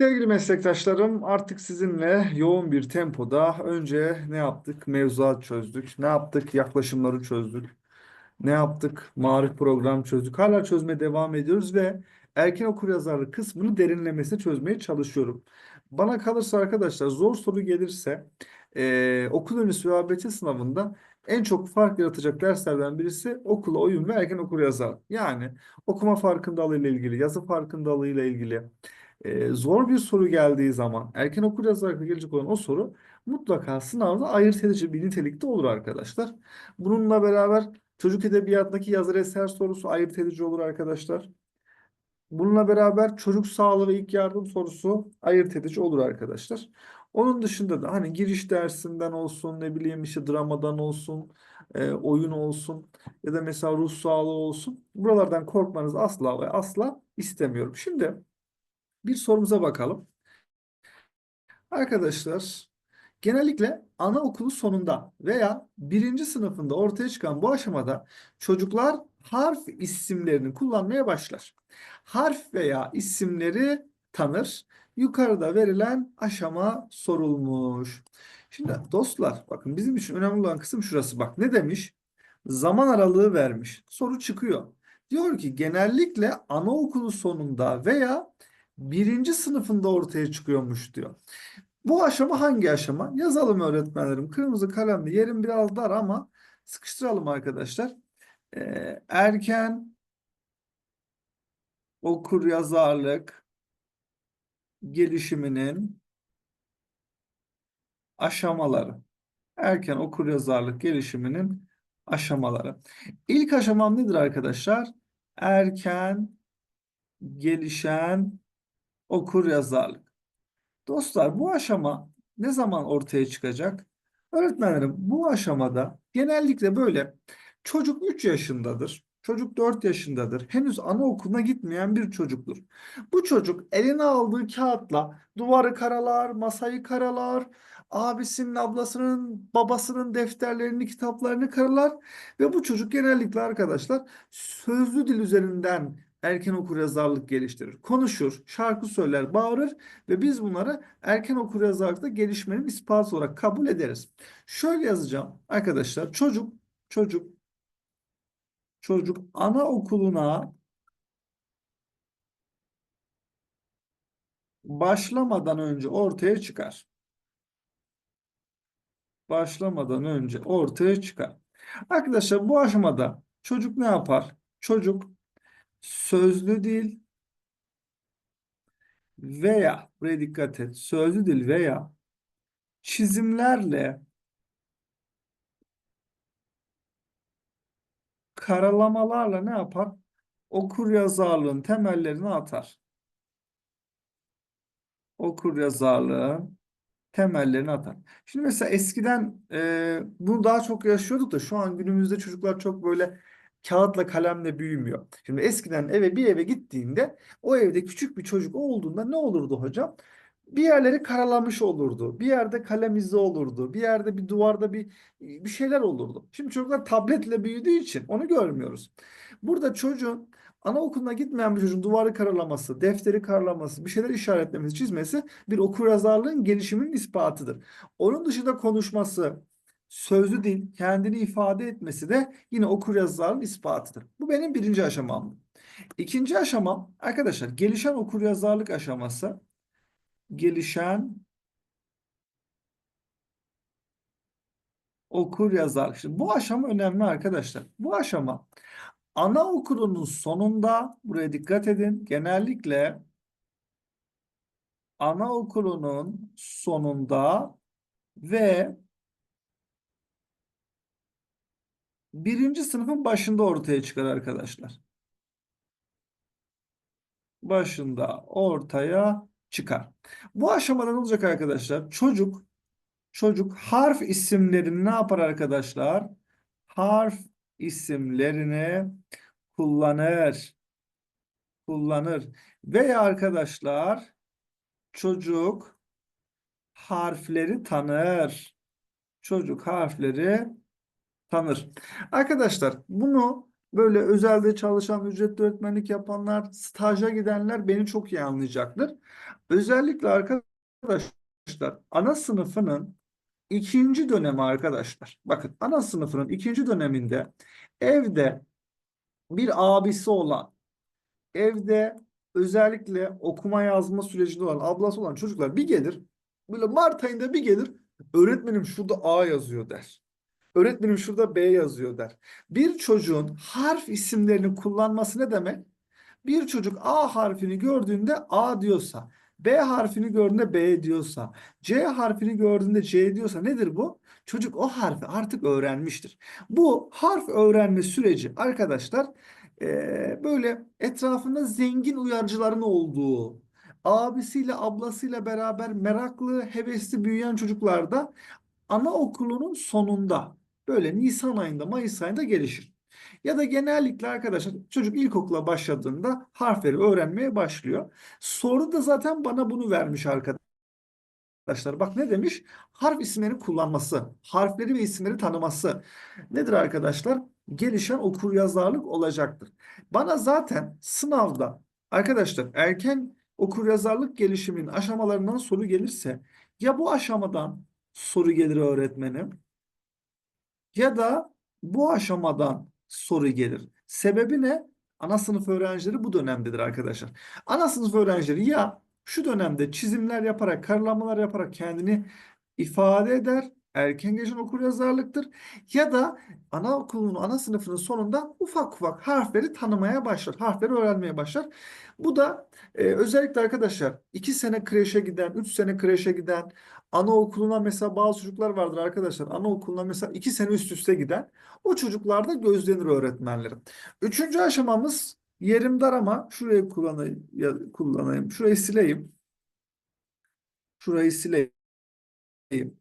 Sevgili meslektaşlarım, artık sizinle yoğun bir tempoda önce ne yaptık? Mevzuat çözdük. Ne yaptık? Yaklaşımları çözdük. Ne yaptık? Marif program çözdük. Hala çözmeye devam ediyoruz ve erken okuryazarlık kısmını derinlemesine çözmeye çalışıyorum. Bana kalırsa arkadaşlar zor soru gelirse eee okul öncesi ve ABT sınavında en çok fark yaratacak derslerden birisi okula oyun ve erken okuryazarlık. Yani okuma farkındalığı ile ilgili, yazı farkındalığı ile ilgili e, zor bir soru geldiği zaman erken okur yazarak gelecek olan o soru mutlaka sınavda ayırt edici bir nitelikte olur arkadaşlar. Bununla beraber çocuk edebiyatındaki yazar eser sorusu ayırt edici olur arkadaşlar. Bununla beraber çocuk sağlığı ve ilk yardım sorusu ayırt edici olur arkadaşlar. Onun dışında da hani giriş dersinden olsun ne bileyim işte dramadan olsun e, oyun olsun ya da mesela ruh sağlığı olsun buralardan korkmanızı asla ve asla istemiyorum. Şimdi bir sorumuza bakalım. Arkadaşlar, genellikle anaokulu sonunda veya birinci sınıfında ortaya çıkan bu aşamada çocuklar harf isimlerini kullanmaya başlar. Harf veya isimleri tanır. Yukarıda verilen aşama sorulmuş. Şimdi dostlar, bakın bizim için önemli olan kısım şurası. Bak ne demiş? Zaman aralığı vermiş. Soru çıkıyor. Diyor ki genellikle anaokulu sonunda veya birinci sınıfında ortaya çıkıyormuş diyor. Bu aşama hangi aşama? Yazalım öğretmenlerim. Kırmızı kalemle yerim biraz dar ama sıkıştıralım arkadaşlar. Ee, erken okur yazarlık gelişiminin aşamaları. Erken okur yazarlık gelişiminin aşamaları. İlk aşamam nedir arkadaşlar? Erken gelişen okur yazarlık. Dostlar bu aşama ne zaman ortaya çıkacak? Öğretmenlerim bu aşamada genellikle böyle çocuk 3 yaşındadır. Çocuk 4 yaşındadır. Henüz anaokuluna gitmeyen bir çocuktur. Bu çocuk eline aldığı kağıtla duvarı karalar, masayı karalar, abisinin, ablasının, babasının defterlerini, kitaplarını karalar ve bu çocuk genellikle arkadaşlar sözlü dil üzerinden erken okuryazarlık geliştirir. Konuşur, şarkı söyler, bağırır ve biz bunları erken okuryazarlıkta gelişmenin ispatı olarak kabul ederiz. Şöyle yazacağım arkadaşlar. Çocuk, çocuk, çocuk anaokuluna başlamadan önce ortaya çıkar. Başlamadan önce ortaya çıkar. Arkadaşlar bu aşamada çocuk ne yapar? Çocuk sözlü dil veya buraya dikkat et. Sözlü dil veya çizimlerle karalamalarla ne yapar? Okur yazarlığın temellerini atar. Okur yazarlığın temellerini atar. Şimdi mesela eskiden e, bunu daha çok yaşıyorduk da şu an günümüzde çocuklar çok böyle kağıtla kalemle büyümüyor. Şimdi eskiden eve bir eve gittiğinde o evde küçük bir çocuk olduğunda ne olurdu hocam? Bir yerleri karalamış olurdu. Bir yerde kalem izi olurdu. Bir yerde bir duvarda bir bir şeyler olurdu. Şimdi çocuklar tabletle büyüdüğü için onu görmüyoruz. Burada çocuğun anaokuluna gitmeyen bir çocuğun duvarı karalaması, defteri karalaması, bir şeyler işaretlemesi, çizmesi bir okuryazarlığın gelişiminin ispatıdır. Onun dışında konuşması, sözlü dil, kendini ifade etmesi de yine okuryazarlığın ispatıdır. Bu benim birinci aşamam. İkinci aşamam arkadaşlar gelişen okuryazarlık aşaması. Gelişen okuryazarlık. Şimdi bu aşama önemli arkadaşlar. Bu aşama anaokulunun sonunda buraya dikkat edin. Genellikle anaokulunun sonunda ve birinci sınıfın başında ortaya çıkar arkadaşlar. Başında ortaya çıkar. Bu aşamada ne olacak arkadaşlar? Çocuk çocuk harf isimlerini ne yapar arkadaşlar? Harf isimlerini kullanır. Kullanır. Veya arkadaşlar çocuk harfleri tanır. Çocuk harfleri tanır. Arkadaşlar bunu böyle özelde çalışan, ücretli öğretmenlik yapanlar, staja gidenler beni çok iyi anlayacaktır. Özellikle arkadaşlar ana sınıfının ikinci dönemi arkadaşlar. Bakın ana sınıfının ikinci döneminde evde bir abisi olan, evde özellikle okuma yazma sürecinde olan, ablası olan çocuklar bir gelir. Böyle Mart ayında bir gelir. Öğretmenim şurada A yazıyor der. Öğretmenim şurada B yazıyor der. Bir çocuğun harf isimlerini kullanması ne demek? Bir çocuk A harfini gördüğünde A diyorsa, B harfini gördüğünde B diyorsa, C harfini gördüğünde C diyorsa nedir bu? Çocuk o harfi artık öğrenmiştir. Bu harf öğrenme süreci arkadaşlar eee, böyle etrafında zengin uyarıcıların olduğu, abisiyle ablasıyla beraber meraklı, hevesli büyüyen çocuklarda anaokulunun sonunda böyle Nisan ayında, Mayıs ayında gelişir. Ya da genellikle arkadaşlar çocuk ilkokula başladığında harfleri öğrenmeye başlıyor. Soru da zaten bana bunu vermiş arkadaşlar. Bak ne demiş? Harf isimlerini kullanması, harfleri ve isimleri tanıması. Nedir arkadaşlar? Gelişen okuryazarlık olacaktır. Bana zaten sınavda arkadaşlar erken okuryazarlık gelişiminin aşamalarından soru gelirse ya bu aşamadan soru gelir öğretmenim ya da bu aşamadan soru gelir. Sebebi ne? Ana sınıf öğrencileri bu dönemdedir arkadaşlar. Ana sınıf öğrencileri ya şu dönemde çizimler yaparak, karalamalar yaparak kendini ifade eder. Erken gelişen okuryazarlıktır. Ya da anaokulunun, ana sınıfının sonunda ufak ufak harfleri tanımaya başlar. Harfleri öğrenmeye başlar. Bu da e, özellikle arkadaşlar 2 sene kreşe giden, 3 sene kreşe giden, anaokuluna mesela bazı çocuklar vardır arkadaşlar. Anaokuluna mesela 2 sene üst üste giden o çocuklarda gözlenir öğretmenlerin. Üçüncü aşamamız yerim dar ama şurayı kullanayım, kullanayım. Şurayı sileyim. Şurayı sileyim.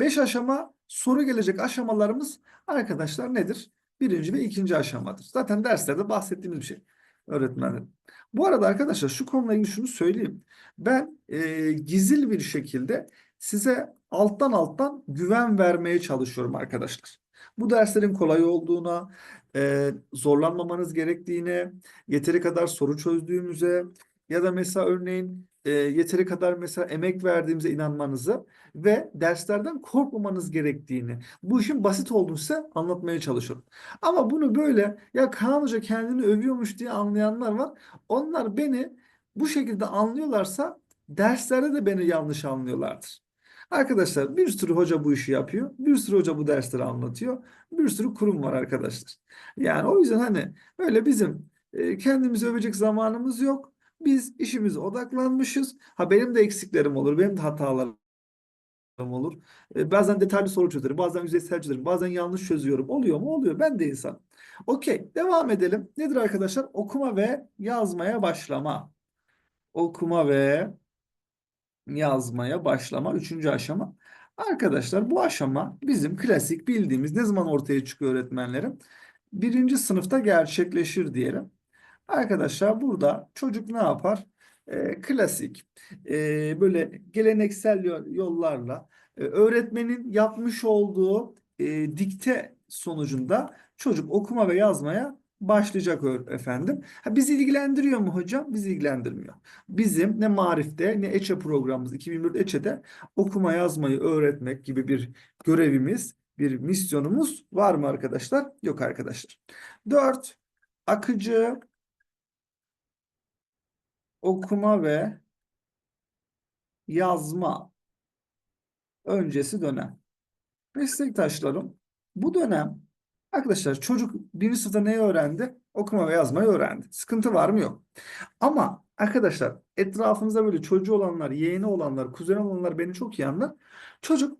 Beş aşama soru gelecek aşamalarımız arkadaşlar nedir? Birinci ve ikinci aşamadır. Zaten derslerde bahsettiğimiz bir şey öğretmenlerim. Bu arada arkadaşlar şu konuyla ilgili şunu söyleyeyim. Ben e, gizli bir şekilde size alttan alttan güven vermeye çalışıyorum arkadaşlar. Bu derslerin kolay olduğuna, e, zorlanmamanız gerektiğine, yeteri kadar soru çözdüğümüze ya da mesela örneğin e, yeteri kadar mesela emek verdiğimize inanmanızı ve derslerden korkmamanız gerektiğini, bu işin basit olduğunu size anlatmaya çalışıyorum. Ama bunu böyle ya Kaan Hoca kendini övüyormuş diye anlayanlar var. Onlar beni bu şekilde anlıyorlarsa derslerde de beni yanlış anlıyorlardır. Arkadaşlar bir sürü hoca bu işi yapıyor. Bir sürü hoca bu dersleri anlatıyor. Bir sürü kurum var arkadaşlar. Yani o yüzden hani öyle bizim e, kendimizi övecek zamanımız yok. Biz işimize odaklanmışız. Ha benim de eksiklerim olur, benim de hatalarım olur. E, bazen detaylı soru çözerim, bazen yüzeysel çözerim, bazen yanlış çözüyorum. Oluyor mu? Oluyor. Ben de insan. Okey, devam edelim. Nedir arkadaşlar? Okuma ve yazmaya başlama. Okuma ve yazmaya başlama. Üçüncü aşama. Arkadaşlar bu aşama bizim klasik bildiğimiz ne zaman ortaya çıkıyor öğretmenlerim? Birinci sınıfta gerçekleşir diyelim. Arkadaşlar burada çocuk ne yapar? Ee, klasik ee, böyle geleneksel yo- yollarla e, öğretmenin yapmış olduğu e, dikte sonucunda çocuk okuma ve yazmaya başlayacak efendim. Ha, bizi ilgilendiriyor mu hocam? Bizi ilgilendirmiyor. Bizim ne Marif'te ne EÇE programımız 2024 EÇE'de okuma yazmayı öğretmek gibi bir görevimiz, bir misyonumuz var mı arkadaşlar? Yok arkadaşlar. Dört, akıcı okuma ve yazma öncesi dönem. Meslektaşlarım bu dönem arkadaşlar çocuk birinci sınıfta neyi öğrendi? Okuma ve yazmayı öğrendi. Sıkıntı var mı? Yok. Ama arkadaşlar etrafınızda böyle çocuğu olanlar, yeğeni olanlar, kuzeni olanlar beni çok iyi anlar. Çocuk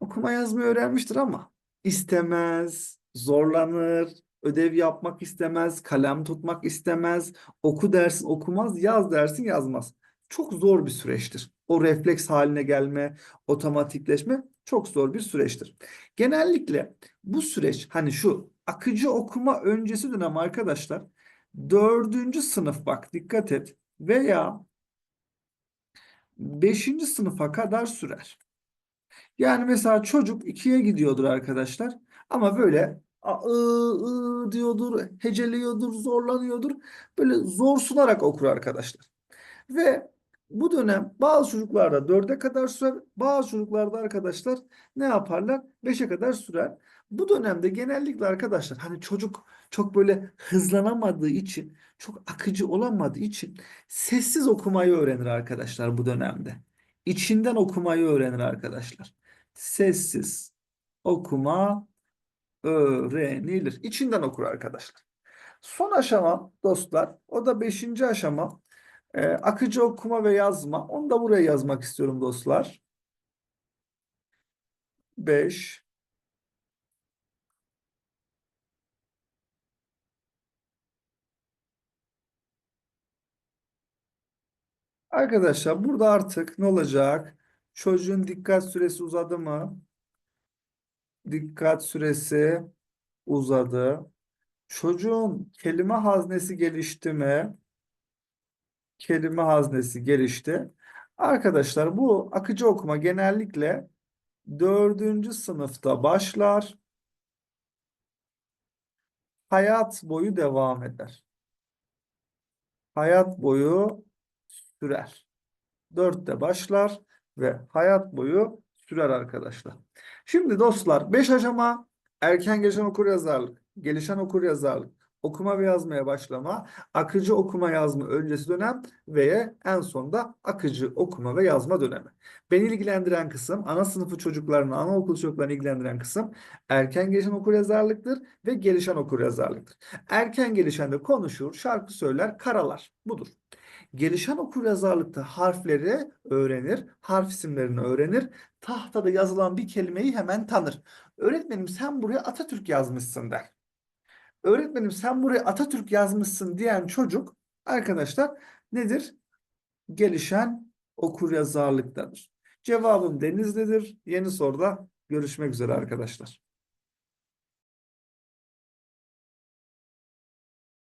okuma yazmayı öğrenmiştir ama istemez, zorlanır, ödev yapmak istemez, kalem tutmak istemez, oku dersin okumaz, yaz dersin yazmaz. Çok zor bir süreçtir. O refleks haline gelme, otomatikleşme çok zor bir süreçtir. Genellikle bu süreç hani şu akıcı okuma öncesi dönem arkadaşlar dördüncü sınıf bak dikkat et veya beşinci sınıfa kadar sürer. Yani mesela çocuk ikiye gidiyordur arkadaşlar ama böyle ı, ı diyordur, heceliyordur, zorlanıyordur. Böyle zor sunarak okur arkadaşlar. Ve bu dönem bazı çocuklarda dörde kadar sürer, bazı çocuklarda arkadaşlar ne yaparlar? Beşe kadar sürer. Bu dönemde genellikle arkadaşlar hani çocuk çok böyle hızlanamadığı için, çok akıcı olamadığı için sessiz okumayı öğrenir arkadaşlar bu dönemde. İçinden okumayı öğrenir arkadaşlar. Sessiz okuma öğrenilir. İçinden okur arkadaşlar. Son aşama dostlar, o da beşinci aşama. Ee, akıcı okuma ve yazma. Onu da buraya yazmak istiyorum dostlar. 5 Arkadaşlar burada artık ne olacak? Çocuğun dikkat süresi uzadı mı? Dikkat süresi uzadı. Çocuğun kelime haznesi gelişti mi? Kelime haznesi gelişti. Arkadaşlar bu akıcı okuma genellikle dördüncü sınıfta başlar. Hayat boyu devam eder. Hayat boyu sürer. Dörtte başlar ve hayat boyu sürer arkadaşlar. Şimdi dostlar 5 aşama erken gelişen okuryazarlık, gelişen okuryazarlık, okuma ve yazmaya başlama, akıcı okuma yazma öncesi dönem ve en sonda akıcı okuma ve yazma dönemi. Beni ilgilendiren kısım ana sınıfı çocuklarını, anaokul çocuklarını ilgilendiren kısım erken gelişen okuryazarlıktır ve gelişen okuryazarlıktır. Erken gelişende konuşur, şarkı söyler, karalar. Budur. Gelişen okuryazarlıkta harfleri öğrenir, harf isimlerini öğrenir, tahtada yazılan bir kelimeyi hemen tanır. Öğretmenim sen buraya Atatürk yazmışsın der. Öğretmenim sen buraya Atatürk yazmışsın diyen çocuk arkadaşlar nedir? Gelişen okuryazarlıktadır. Cevabım Denizli'dir. Yeni soruda görüşmek üzere arkadaşlar.